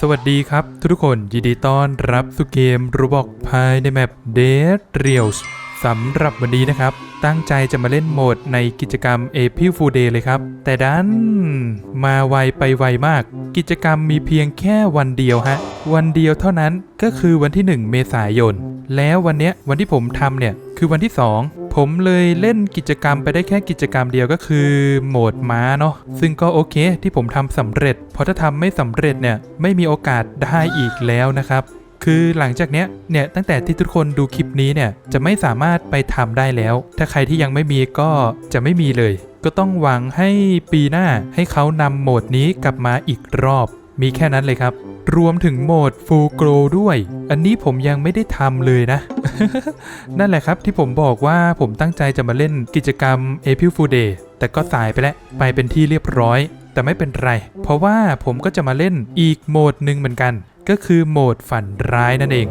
สวัสดีครับทุกคนยินดีต้อนรับสู่เกมรูบอกภายในแมป Dead Reels สำหรับวันนี้นะครับ ตั้งใจจะมาเล่นโหมดในกิจกรรม April Fool Day เลยครับ แต่ดัน มาไวไปไวมาก กิจกรรมมีเพียงแค่วันเดียวฮะ วันเดียวเท่านั้นก็คือวันที่ 1 เมษายน แล้ววันเนี้ยวันที่ผมทำเนี่ยคือวันที่ 2 ผมเลยเล่นกิจกรรมไปได้แค่กิจกรรมเดียวก็คือโหมดม้าเนาะซึ่งก็โอเคที่ผมทำสำเร็จ เพราะถ้าทำไม่สำเร็จเนี่ยไม่มีโอกาสได้อีกแล้วนะครับ คือหลังจากเนี้ยเนี่ยตั้งแต่ที่ทุกคนดูคลิปนี้เนี่ยจะไม่สามารถไปทำได้แล้ว ถ้าใครที่ยังไม่มีก็จะไม่มีเลย ก็ต้องหวังให้ปีหน้าให้เขานำโหมดนี้กลับมาอีกรอบ มีแค่นั้นเลยครับ รวมถึงโหมด Full Glow ด้วย อันนี้ผมยังไม่ได้ทำเลยนะ นั่นแหละครับที่ผมบอกว่าผมตั้งใจจะมาเล่นกิจกรรม April Fool Day แต่ก็สายไปแล้วไปเป็นที่เรียบร้อย แต่ไม่เป็นไร เพราะว่าผมก็จะมาเล่นอีกโหมดหนึ่งเหมือนกัน ก็คือโหมดฝันร้ายนั่นเอง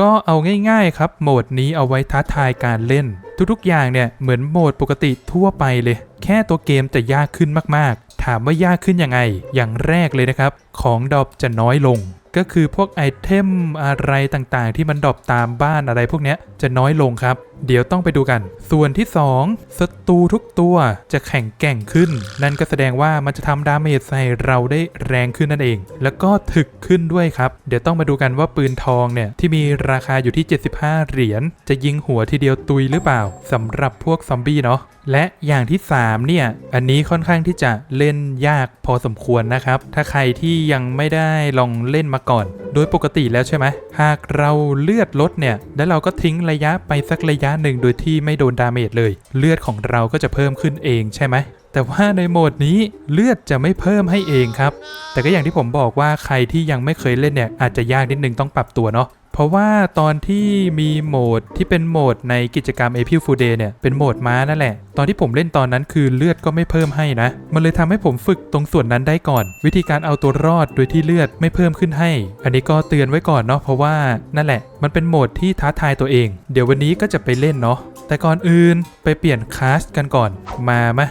ก็เอาง่ายๆครับ โหมดนี้เอาไว้ท้าทายการเล่น ทุกๆอย่างเนี่ยเหมือนโหมดปกติทั่วไปเลย แค่ตัวเกมจะยากขึ้นมากๆ ถามว่ายากขึ้นยังไง อย่างแรกเลยนะครับ ของดอบจะน้อยลง ก็คือพวกไอเทมอะไรต่างๆ ที่มันดรอปตามบ้านอะไรพวกนี้จะน้อยลงครับ เดี๋ยวต้องไปดูกัน ส่วนที่2ศัตรูทุกตัวจะแข็งแกร่งขึ้น นั่นก็แสดงว่ามันจะทำดาเมจใส่เราได้แรงขึ้นนั่นเอง แล้วก็ถึกขึ้นด้วยครับ เดี๋ยวต้องมาดูกันว่าปืนทองเนี่ยที่มีราคาอยู่ที่ 75 เหรียญจะยิงหัวทีเดียวตุยหรือเปล่าสำหรับพวกซอมบี้เนาะและอย่างที่ 3 เนี่ย อันนี้ค่อนข้างที่จะเล่นยากพอสมควรนะครับ ถ้าใครที่ยังไม่ได้ลองเล่นมาก่อน โดยปกติแล้วใช่ไหม หากเราเลือดลดเนี่ย แล้วเราก็ทิ้งระยะไปสักระยะหนึ่งโดยที่ไม่โดนดาเมจเลย เลือดของเราก็จะเพิ่มขึ้นเองใช่ไหมแต่ว่าในโหมดนี้เลือดจะไม่เพิ่มให้เองครับ แต่ก็อย่างที่ผมบอกว่าใครที่ยังไม่เคยเล่นเนี่ยอาจจะยากนิดนึงต้องปรับตัวเนาะ เพราะว่าตอนที่มีโหมดที่เป็นโหมดในกิจกรรม April Fool Day เนี่ย เป็นโหมดม้านั่นแหละ ตอนที่ผมเล่นตอนนั้นคือเลือดก็ไม่เพิ่มให้นะ มันเลยทำให้ผมฝึกตรงส่วนนั้นได้ก่อน วิธีการเอาตัวรอดโดยที่เลือดไม่เพิ่มขึ้นให้ อันนี้ก็เตือนไว้ก่อนเนาะเพราะว่านั่นแหละ มันเป็นโหมดที่ท้าทายตัวเอง เดี๋ยววันนี้ก็จะไปเล่นเนาะแต่ก่อนอื่นไปเปลี่ยนคลาสกันก่อนมามะ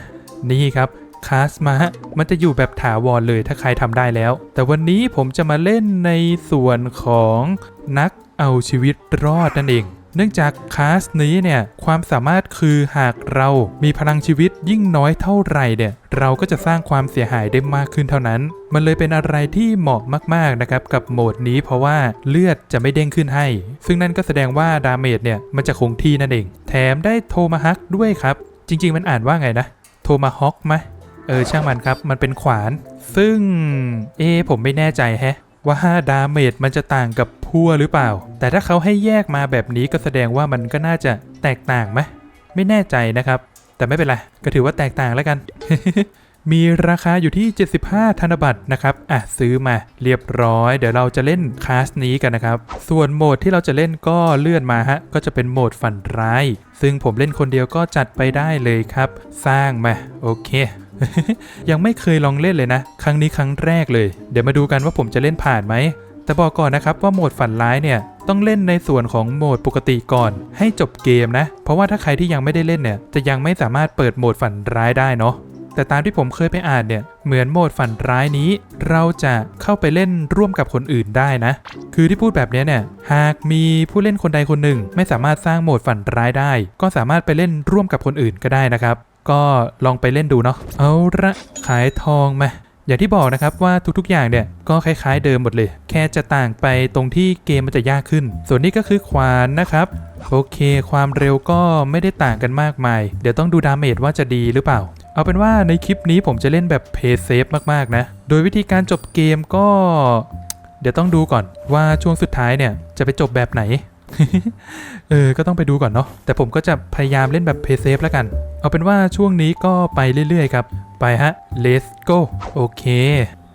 นี่ครับคลาสมาฮะมันจะอยู่แบบถาวรเลยถ้าใครทำได้แล้ว แต่วันนี้ผมจะมาเล่นในส่วนของนัก เอาชีวิตรอดนั่นเอง เนื่องจากคลาสนี้เนี่ยความสามารถคือหากเรามีพลังชีวิตยิ่งน้อยเท่าไหร่เนี่ยเราก็จะสร้างความเสียหายได้มากขึ้นเท่านั้น มันเลยเป็นอะไรที่เหมาะมากๆนะครับกับโหมดนี้เพราะว่าเลือดจะไม่เด้งขึ้นให้ ซึ่งนั่นก็แสดงว่าดาเมจเนี่ยมันจะคงที่นั่นเอง แถมได้โทมาฮักด้วยครับ จริง ๆ มันอ่านว่าไงนะ โทมาฮอกไหมเออช่างมันครับ มันเป็นขวาน ซึ่ง เอผมไม่แน่ใจแฮะ ว่าดาเมจมันจะต่างกับพั่วหรือเปล่า แต่ถ้าเขาให้แยกมาแบบนี้ก็แสดงว่ามันก็น่าจะแตกต่างไหมไม่แน่ใจนะครับ แต่ไม่เป็นไร ก็ถือว่าแตกต่างแล้วกัน มีราคาอยู่ที่ 75 ธนบัตรนะครับ อะซื้อมาเรียบร้อย เดี๋ยวเราจะเล่นคลาสนี้กันนะครับ ส่วนโหมดที่เราจะเล่นก็เลื่อนมาฮะ ก็จะเป็นโหมดฝันร้าย ซึ่งผมเล่นคนเดียวก็จัดไปได้เลยครับ สร้างมา โอเค ยังไม่เคยลองเล่นเลยนะ ครั้งนี้ครั้งแรกเลย เดี๋ยวมาดูกันว่าผมจะเล่นผ่านไหม แต่บอกก่อนนะครับว่าโหมดฝันร้ายเนี่ยต้องเล่นในส่วนของโหมดปกติก่อน ให้จบเกมนะ เพราะว่าถ้าใครที่ยังไม่ได้เล่นเนี่ยจะยังไม่สามารถเปิดโหมดฝันร้ายได้เนาะแต่ตามที่ผมเคยไปอ่านเนี่ย เหมือนโหมดฝันร้ายนี้ เราจะเข้าไปเล่นร่วมกับคนอื่นได้นะ คือที่พูดแบบนี้เนี่ย หากมีผู้เล่นคนใดคนหนึ่ง ไม่สามารถสร้างโหมดฝันร้ายได้ ก็สามารถไปเล่นร่วมกับคนอื่นก็ได้นะครับ ก็ลองไปเล่นดูเนาะเอาละขายทองมาอย่างที่บอกนะครับว่าทุกๆ อย่างเนี่ยก็คล้ายๆเดิมหมดเลย แค่จะต่างไปตรงที่เกมมันจะยากขึ้น ส่วนนี้ก็คือขวานนะครับโอเค ความเร็วก็ไม่ได้ต่างกันมากมาย เดี๋ยวต้องดูดาเมจว่าจะดีหรือเปล่า เอาเป็นว่าในคลิปนี้ผมจะเล่นแบบเพย์เซฟมากๆนะ โดยวิธีการจบเกมก็ เดี๋ยวต้องดูก่อนว่าช่วงสุดท้ายเนี่ยจะไปจบแบบไหน เออ ก็ต้องไปดูก่อนเนาะ แต่ผมก็จะพยายามเล่นแบบเพย์เซฟแล้วกัน เอาเป็นว่าช่วงนี้ก็ไปเรื่อย ๆ ครับ ไปฮะ let's go โอเค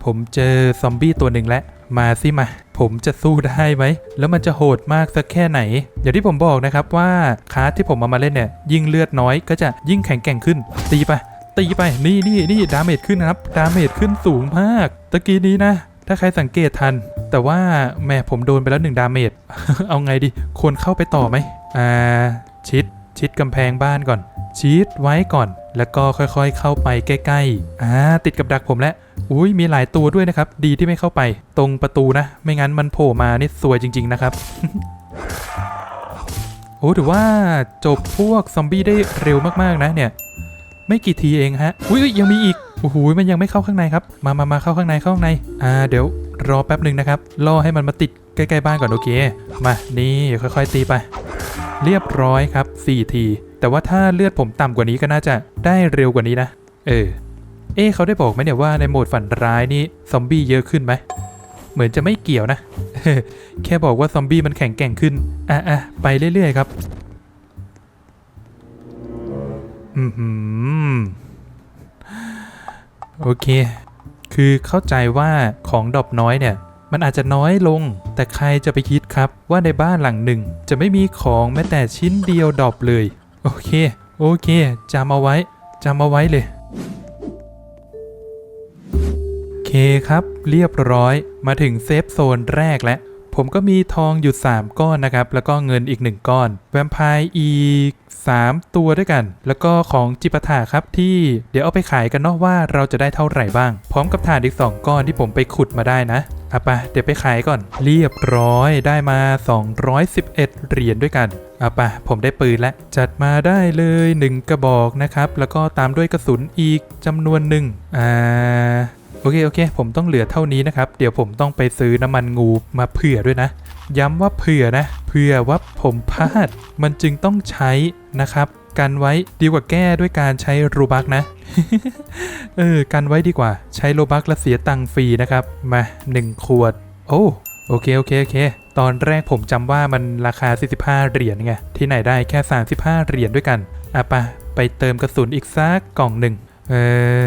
ผมเจอซอมบี้ตัวหนึ่งแล้ว มาสิมา ผมจะสู้ได้ไหม แล้วมันจะโหดมากสักแค่ไหน อย่างที่ผมบอกนะครับว่าคาร์ดที่ผมเอามาเล่นเนี่ย ยิ่งเลือดน้อยก็จะยิ่งแข็งแกร่งขึ้น ตีไป ตีไป นี่นี่นี่ดาเมจขึ้นนะครับ ดาเมจขึ้นสูงมาก ตะกี้นี้นะ ถ้าใครสังเกตทัน แต่ว่าแม่ผมโดนไปแล้วหนึ่งดาเมจ เอาไงดี ควรเข้าไปต่อไหม อ่า ชิด ชิดกำแพงบ้านก่อน ชิดไว้ก่อน แล้วก็ค่อยๆ เข้าไปใกล้ๆ อ่า ติดกับดักผมแล้ว อุ้ยมีหลายตัวด้วยนะครับ ดีที่ไม่เข้าไป ตรงประตูนะ ไม่งั้นมันโผล่มานี่ซวยจริง ๆ นะครับโอ้ถือว่าจบพวกซอมบี้ได้เร็วมากๆนะเนี่ย ไม่กี่ทีเองฮะ อุ้ยยังมีอีก โอ้โหมันยังไม่เข้าข้างในครับ มามามาเข้าข้างในเข้าข้างใน อ่า เดี๋ยวรอแป๊บหนึ่งนะครับ ล่อให้มันมาติดใกล้ๆบ้านก่อนโอเค มานี่ค่อยๆตีไป เรียบร้อยครับ4ทีแต่ว่าถ้าเลือดผมต่ำกว่านี้ก็น่าจะได้เร็วกว่านี้นะ เออ เอ๊เขาได้บอกไหมเนี่ยว่าในโหมดฝันร้ายนี่ซอมบี้เยอะขึ้นไหม เหมือนจะไม่เกี่ยวนะ แค่บอกว่าซอมบี้มันแข็งแกร่งขึ้น อะอะไปเรื่อยๆครับ อือหือ โอเค คือเข้าใจว่าของดอบน้อยเนี่ย มันอาจจะน้อยลง แต่ใครจะไปคิดครับว่าในบ้านหลังหนึ่ง จะไม่มีของแม้แต่ชิ้นเดียวดอบเลย โอเค โอเคจำเอาไว้จำเอาไว้เลยโอเคครับ เรียบร้อยมาถึงเซฟโซนแรกแล้ว ผมก็มีทองอยู่ 3 ก้อนนะครับ แล้วก็เงินอีก 1 ก้อน แวมไพร์อีก 3 ตัวด้วยกัน แล้วก็ของจิปาถาครับที่เดี๋ยวเอาไปขายกันเนาะว่าเราจะได้เท่าไหร่บ้าง พร้อมกับถ่านอีก 2 ก้อนที่ผมไปขุดมาได้นะอะไปะเดี๋ยวไปขายก่อน เรียบร้อยได้มา 211 เหรียญด้วยกันอะไปะผมได้ปืนแล้ว จัดมาได้เลย 1 กระบอกนะครับ แล้วก็ตามด้วยกระสุนอีกจำนวนหนึ่งอ่า โอเค โอเค ผมต้องเหลือเท่านี้นะครับ เดี๋ยวผมต้องไปซื้อน้ำมันงูมาเผื่อด้วยนะ ย้ำว่าเผื่อนะ เผื่อว่าผมพลาด มันจึงต้องใช้นะครับ กันไว้ดีกว่าแก้ด้วยการใช้โรบักนะ เออ กันไว้ดีกว่า ใช้โรบักและเสียตังค์ฟรีนะครับ มา 1 ขวด โอ้โอเค โอเค โอเค ตอนแรกผมจำว่ามันราคา 45 เหรียญไง ที่ไหนได้แค่ 35 เหรียญด้วยกัน อะปะไปเติมกระสุนอีกสักกล่องหนึ่ง เอ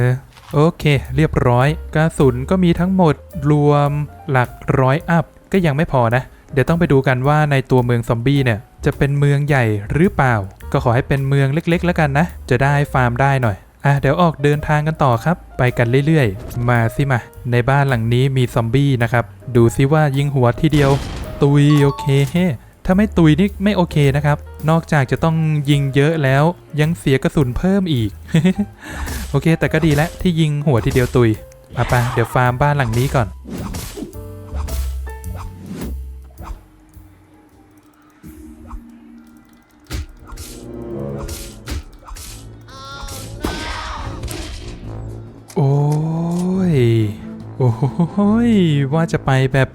อ โอเคเรียบร้อย กระสุนก็มีทั้งหมดรวมหลักร้อยอัพก็ยังไม่พอนะ เดี๋ยวต้องไปดูกันว่าในตัวเมืองซอมบี้เนี่ยจะเป็นเมืองใหญ่หรือเปล่า ก็ขอให้เป็นเมืองเล็กๆ แล้วกันนะ จะได้ฟาร์มได้หน่อยอะเดี๋ยวออกเดินทางกันต่อครับ ไปกันเรื่อยๆ มาสิมา ในบ้านหลังนี้มีซอมบี้นะครับ ดูซิว่ายิงหัวทีเดียว ตุยโอเคเฮ้ ถ้าไม่ตุยนี่ไม่โอเคนะครับ นอกจากจะต้องยิงเยอะแล้วยังเสียกระสุนเพิ่มอีก โอเค แต่ก็ดีแล้วที่ยิงหัวทีเดียวตุยมาไปเดี๋ยวฟาร์มบ้านหลังนี้ก่อน โอ้ย โอ้ย ว่าจะไปแบบ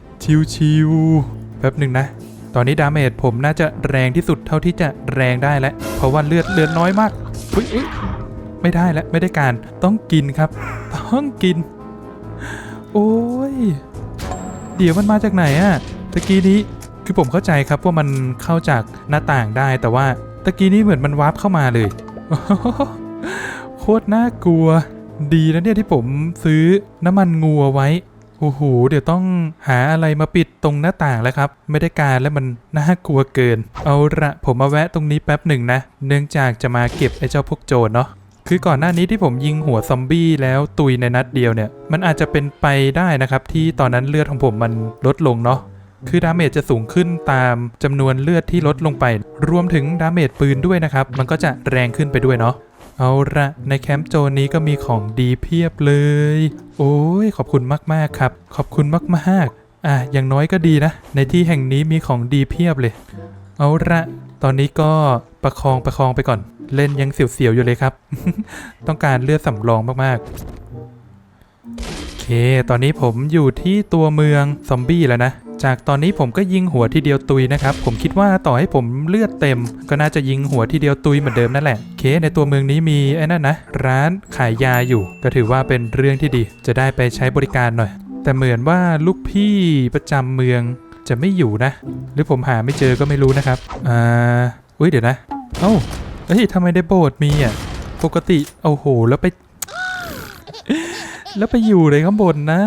ชิวๆแป๊บหนึ่งนะ อนนี้ดาเมจผมน่าจะแรงที่สุดเท่าที่จะแรงได้แล้วเพราะว่าเลือดเลือดน้อยมากอุ๊ยอุ๊ยไม่ได้แล้วไม่ได้การต้องกินครับ ต้องกิน โอ้ย เดี๋ยวมันมาจากไหนอะตะกี้นี้คือผมเข้าใจครับว่ามันเข้าจากหน้าต่างได้แต่ว่าตะกี้นี้เหมือนมันวาร์ปเข้ามาเลยโคตรน่ากลัว ดีนะเนี่ยที่ผมซื้อน้ำมันงูเอาไว้ โอ้โหเดี๋ยวต้องหาอะไรมาปิดตรงหน้าต่างแล้วครับ ไม่ได้การแล้วมันน่ากลัวเกิน เอาละผมมาแวะตรงนี้แป๊บหนึ่งนะ เนื่องจากจะมาเก็บไอ้เจ้าพวกโจรเนาะคือก่อนหน้านี้ที่ผมยิงหัวซอมบี้แล้วตุยในนัดเดียวเนี่ย มันอาจจะเป็นไปได้นะครับ ที่ตอนนั้นเลือดของผมมันลดลงเนาะคือดาเมจจะสูงขึ้นตามจำนวนเลือดที่ลดลงไป รวมถึงดาเมจปืนด้วยนะครับ มันก็จะแรงขึ้นไปด้วยเนาะ เอาละในแคมป์โจนี้ก็มีของดีเพียบเลย โอ้ยขอบคุณมากๆครับ ขอบคุณมากๆ อะอย่างน้อยก็ดีนะ ในที่แห่งนี้มีของดีเพียบเลย เอาละตอนนี้ก็ประคองประคองไปก่อน เล่นยังเสียวๆอยู่เลยครับ ต้องการเลือดสำรองมากๆ ตอนนี้ผมอยู่ที่ตัวเมืองซอมบี้แล้วนะ จากตอนนี้ผมก็ยิงหัวทีเดียวตุยนะครับ ผมคิดว่าต่อให้ผมเลือดเต็ม ก็น่าจะยิงหัวทีเดียวตุยเหมือนเดิมนั่นแหละโอเคในตัวเมืองนี้มีไอ้นั่นนะ ร้านขายยาอยู่ ก็ถือว่าเป็นเรื่องที่ดี จะได้ไปใช้บริการหน่อย แต่เหมือนว่าลูกพี่ประจำเมืองจะไม่อยู่นะ หรือผมหาไม่เจอก็ไม่รู้นะครับอ่าอุ้ยเดี๋ยวนะ เอ้าเฮ้ยทำไมในโบสถ์มีอะปกติโอ้โห แล้วไป แล้วไปอยู่เลยข้างบนนะ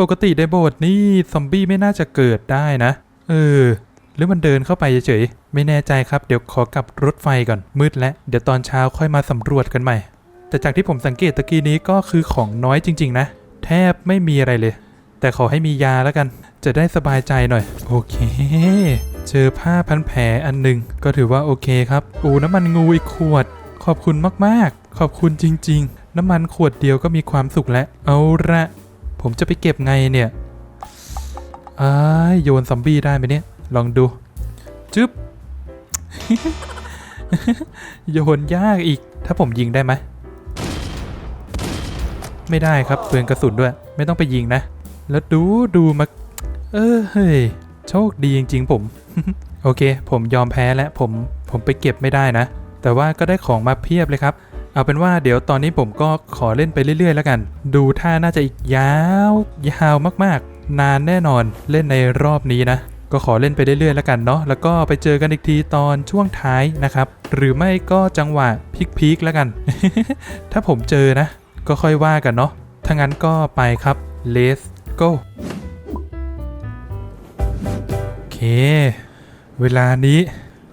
ปกติในโบสถ์นี่ซอมบี้ไม่น่าจะเกิดได้นะ เออ หรือมันเดินเข้าไปเฉยๆ ไม่แน่ใจครับ เดี๋ยวขอกลับรถไฟก่อน มืดแล้ว เดี๋ยวตอนเช้าค่อยมาสำรวจกันใหม่ แต่จากที่ผมสังเกตตะกี้นี้ก็คือของน้อยจริง ๆ นะ แทบไม่มีอะไรเลย แต่ขอให้มียาแล้วกัน จะได้สบายใจหน่อย โอเค เจอผ้าพันแผลอันหนึ่งก็ถือว่าโอเคครับ อูน้ำมันงูอีกขวด ขอบคุณมากๆ ขอบคุณจริง ๆ น้ำมันขวดเดียวก็มีความสุขแล้ว เอาละผมจะไปเก็บไงเนี่ยอ้ายโยนซอมบี้ได้ไหมเนี่ย ลองดู จึ๊บ โยนยากอีก ถ้าผมยิงได้ไหม ไม่ได้ครับเปลืองกระสุนด้วย ไม่ต้องไปยิงนะ แล้วดูดูมา เออเฮ้ย โชคดีจริง ๆ ผม โอเค ผมยอมแพ้แล้วผม ผมไปเก็บไม่ได้นะ แต่ว่าก็ได้ของมาเพียบเลยครับ เอาเป็นว่าเดี๋ยวตอนนี้ผมก็ขอเล่นไปเรื่อยๆ แล้วกัน ดูท่าน่าจะอีกยาวยาวมากๆ นานแน่นอนเล่นในรอบนี้นะก็ขอเล่นไปเรื่อยๆแล้วกันเนาะ แล้วก็ไปเจอกันอีกทีตอนช่วงท้ายนะครับ หรือไม่ก็จังหวะพีคๆแล้วกัน ถ้าผมเจอนะ ก็ค่อยว่ากันเนาะ ถ้างั้นก็ไปครับ let's go โอเค เวลานี้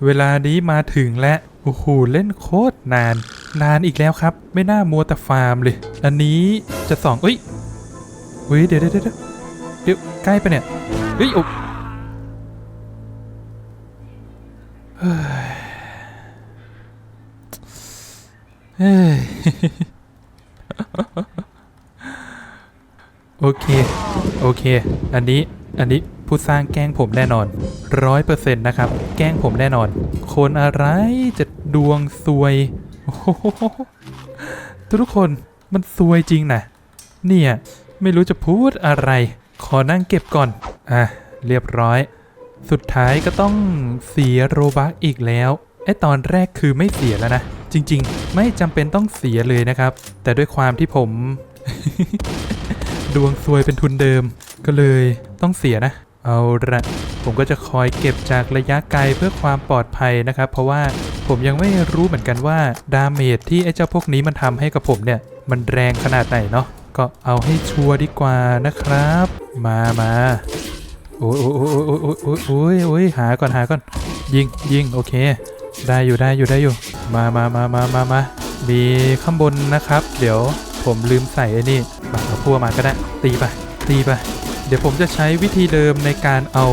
เวลานี้มาถึงแล้ว โอ้โหเล่นโคตรนาน นานอีกแล้วครับ ไม่น่ามัวแต่ฟาร์มเลย อันนี้จะสองเอ้ยเฮ้ยเดี๋ยวเดี๋ยวเดี๋ยวเดี๋ยวใกล้ไปเนี่ยเฮ้ยโอ้ยเฮ้ยโอเค โอเค อันนี้ อันนี้ ผู้สร้างแกล้งผมแน่นอนร้อยเปอร์เซ็นต์นะครับ แกล้งผมแน่นอน คนอะไรจะดวงซวยทุกคนมันซวยจริงนะเนี่ย ไม่รู้จะพูดอะไร ขอนั่งเก็บก่อน อะ เรียบร้อย สุดท้ายก็ต้องเสียโรบักอีกแล้วไอตอนแรกคือไม่เสียแล้วนะ จริง ๆ ไม่จำเป็นต้องเสียเลยนะครับ แต่ด้วยความที่ผม ดวงซวยเป็นทุนเดิม ก็เลยต้องเสียนะ เอาละผมก็จะคอยเก็บจากระยะไกลเพื่อความปลอดภัยนะครับ เพราะว่าผมยังไม่รู้เหมือนกันว่าดาเมจที่ไอ้เจ้าพวกนี้มันทำให้กับผมเนี่ย มันแรงขนาดไหนเนาะก็เอาให้ชัวร์ดีกว่านะครับ มามาโอ้ยโอ้ยโอ้ยโอ้ยโอ้ยโอ้ยโอ้ยหาก่อนหาก่อน ยิงยิงโอเค ได้อยู่ได้อยู่ได้อยู่ มามามามามามามีข้างบนนะครับ เดี๋ยวผมลืมใส่ไอ้นี่มาเอาพัวมาก็ได้ ตีไปตีไป ดี๋ยวผมจะใช้วิธีเดิมในการเอา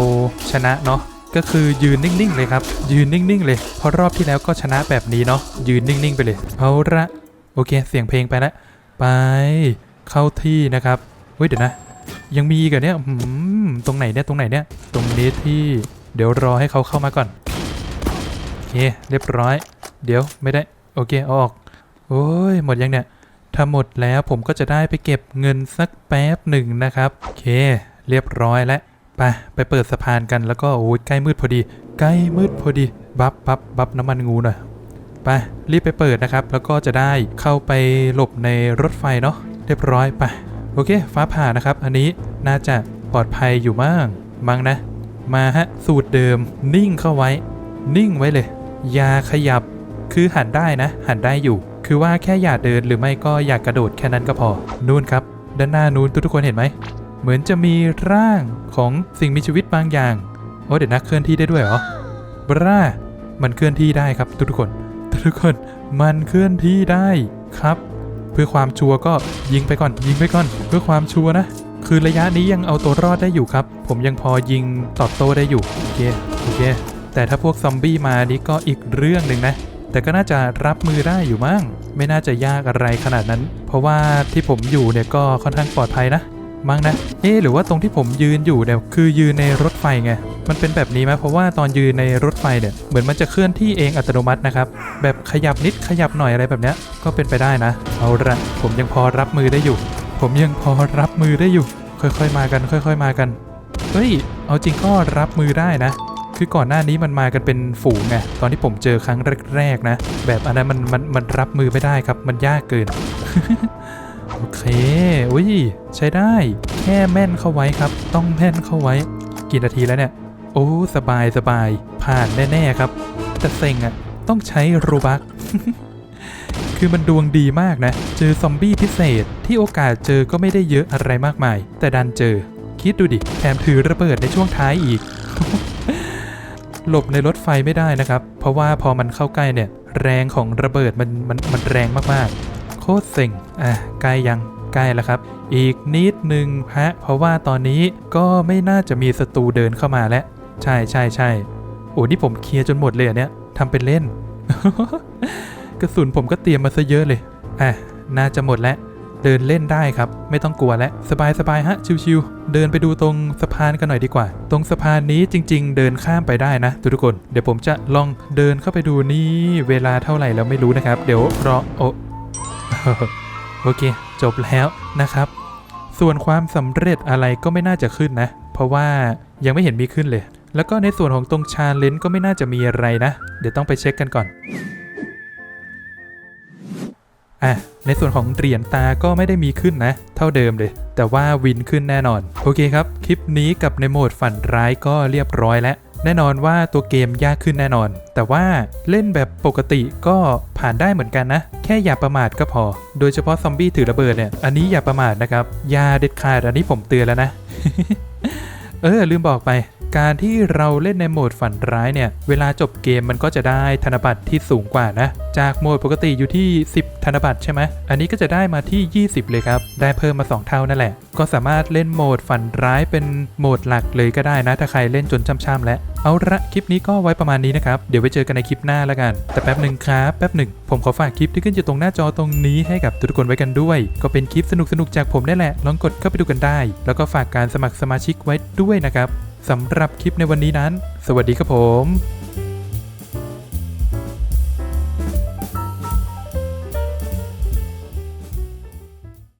ชนะเนาะก็คือยืนนิ่งๆเลยครับ ยืนนิ่งๆเลยเพราะรอบที่แล้วก็ชนะแบบนี้เนาะยืนนิ่งๆไปเลยเอาละโอเคเสียงเพลงไปแล้วไปเข้าที่นะครับเฮ้ยเดี๋ยวนะ ยังมีกันเนี่ยอืมตรงไหนเนี่ยตรงไหนเนี่ยตรงนี้ที่เดี๋ยวรอให้เขาเข้ามาก่อนโอเคเรียบร้อย เดี๋ยวไม่ได้โอเคเอาออก โอ้ยหมดยังเนี่ยถ้าหมดแล้วผมก็จะได้ไปเก็บเงินสักแป๊บหนึ่งนะครับ โอเค เรียบร้อยแล้วไปไปเปิดสะพานกันแล้วก็โอ้ยใกล้มืดพอดี ใกล้มืดพอดี บับบับบับน้ำมันงูหน่อยไปรีบไปเปิดนะครับ แล้วก็จะได้เข้าไปหลบในรถไฟเนาะเรียบร้อยไปโอเค ฟ้าผ่านะครับ อันนี้น่าจะปลอดภัยอยู่มั่งมั้งนะ มาฮะ สูตรเดิม นิ่งเข้าไว้ นิ่งไว้เลยอย่าขยับ คือหันได้นะ หันได้อยู่ คือว่าแค่อย่าเดินหรือไม่ก็อย่ากระโดดแค่นั้นก็พอนู่นครับ ด้านหน้านู้นทุกๆคนเห็นไหม เหมือนจะมีร่างของสิ่งมีชีวิตบางอย่างโอ้เดี๋ยวนะเคลื่อนที่ได้ด้วยเหรอบรามันเคลื่อนที่ได้ครับทุกคน ทุกคนมันเคลื่อนที่ได้ครับ เพื่อความชัวรก็ยิงไปก่อน ยิงไปก่อน เพื่อความชัวนะ คือระยะนี้ยังเอาตัวรอดได้อยู่ครับ ผมยังพอยิงตอบโต้ได้อยู่โอเคโอเคแต่ถ้าพวกซอมบี้มานี่ก็อีกเรื่องหนึ่งนะแต่ก็น่าจะรับมือได้อยู่มั้งไม่น่าจะยากอะไรขนาดนั้น เพราะว่าที่ผมอยู่เนี่ยก็ค่อนข้างปลอดภัยนะ มั้งนะ เอ๊หรือว่าตรงที่ผมยืนอยู่เนี่ยคือยืนในรถไฟไง มันเป็นแบบนี้ไหมเพราะว่าตอนยืนในรถไฟเนี่ยเหมือนมันจะเคลื่อนที่เองอัตโนมัตินะครับ แบบขยับนิดขยับหน่อยอะไรแบบเนี้ยก็เป็นไปได้นะ เอาละผมยังพอรับมือได้อยู่ ผมยังพอรับมือได้อยู่ ค่อยๆมากัน ค่อย ๆมากัน เฮ้ย เอาจริงก็รับมือได้นะคือก่อนหน้านี้มันมากันเป็นฝูงไงตอนที่ผมเจอครั้งแรกๆนะ แบบอันนั้นมันมันมันรับมือไม่ได้ครับ มันยากเกิน โอเค อุ้ย ใช้ได้ แค่แม่นเข้าไว้ครับ ต้องแม่นเข้าไว้ กี่นาทีแล้วเนี่ย โอ้ สบายสบาย ผ่านแน่ ๆ ครับ แต่เซ็งอะ่ะ ต้องใช้โรบัก คือมันดวงดีมากนะ เจอซอมบี้พิเศษ ที่โอกาสเจอก็ไม่ได้เยอะอะไรมากมาย แต่ดันเจอ คิดดูดิ แถมถือระเบิดในช่วงท้ายอีก หลบในรถไฟไม่ได้นะครับ เพราะว่าพอมันเข้าใกล้เนี่ย แรงของระเบิดมันมันมันแรงมากๆ ตรเซ็งอะใกล้ยังใกล้แล้วครับ อีกนิดนึงฮะ เพราะว่าตอนนี้ก็ไม่น่าจะมีศัตรูเดินเข้ามาแล้ว ใช่ใช่ใช่โอ้นี่ผมเคลียร์จนหมดเลยอันเนี้ยทำเป็นเล่น กระสุนผมก็เตรียมมาซะเยอะเลยอะน่าจะหมดแล้ว เดินเล่นได้ครับ ไม่ต้องกลัวแล้วสบายสบายๆฮะ ชิวๆ เดินไปดูตรงสะพานกันหน่อยดีกว่า ตรงสะพานนี้จริง ๆ เดินข้ามไปได้นะทุกๆคน เดี๋ยวผมจะลองเดินเข้าไปดูนี่เวลาเท่าไหร่แล้วไม่รู้นะครับ เดี๋ยวรอโอ โอเค จบแล้วนะครับ ส่วนความสำเร็จอะไรก็ไม่น่าจะขึ้นนะ เพราะว่ายังไม่เห็นมีขึ้นเลย แล้วก็ในส่วนของตรงชาเลนจ์ก็ไม่น่าจะมีอะไรนะ เดี๋ยวต้องไปเช็คกันก่อนอะในส่วนของเหรียญตาก็ไม่ได้มีขึ้นนะ เท่าเดิมเลย แต่ว่าวินขึ้นแน่นอน โอเคครับ คลิปนี้กับในโหมดฝันร้ายก็เรียบร้อยแล้ว แน่นอนว่าตัวเกมยากขึ้นแน่นอน แต่ว่าเล่นแบบปกติก็ผ่านได้เหมือนกันนะ แค่อย่าประมาทก็พอ โดยเฉพาะซอมบี้ถือระเบิดเนี่ย อันนี้อย่าประมาทนะครับ อย่าเด็ดขาด อันนี้ผมเตือนแล้วนะ เออลืมบอกไป การที่เราเล่นในโหมดฝันร้ายเนี่ย เวลาจบเกมมันก็จะได้ธนบัตรที่สูงกว่านะ จากโหมดปกติอยู่ที่ 10 ธนบัตรใช่ไหม อันนี้ก็จะได้มาที่ 20 เลยครับ ได้เพิ่มมา 2 เท่านั่นแหละ ก็สามารถเล่นโหมดฝันร้ายเป็นโหมดหลักเลยก็ได้นะ ถ้าใครเล่นจนช่ำๆแล้วเอาละคลิปนี้ก็ไว้ประมาณนี้นะครับ เดี๋ยวไว้เจอกันในคลิปหน้าแล้วกัน แต่แป๊บหนึ่งครับแป๊บหนึ่งผมขอฝากคลิปที่ขึ้นอยู่ตรงหน้าจอตรงนี้ให้กับทุกคนไว้กันด้วย ก็เป็นคลิปสนุกๆจากผมนี่แหละลองกดเข้าไปดูกันได้ แล้วก็ฝากการสมัครสมาชิกไว้ด้วยนะครับ สำหรับคลิปในวันนี้นั้น สวัสดีครับผม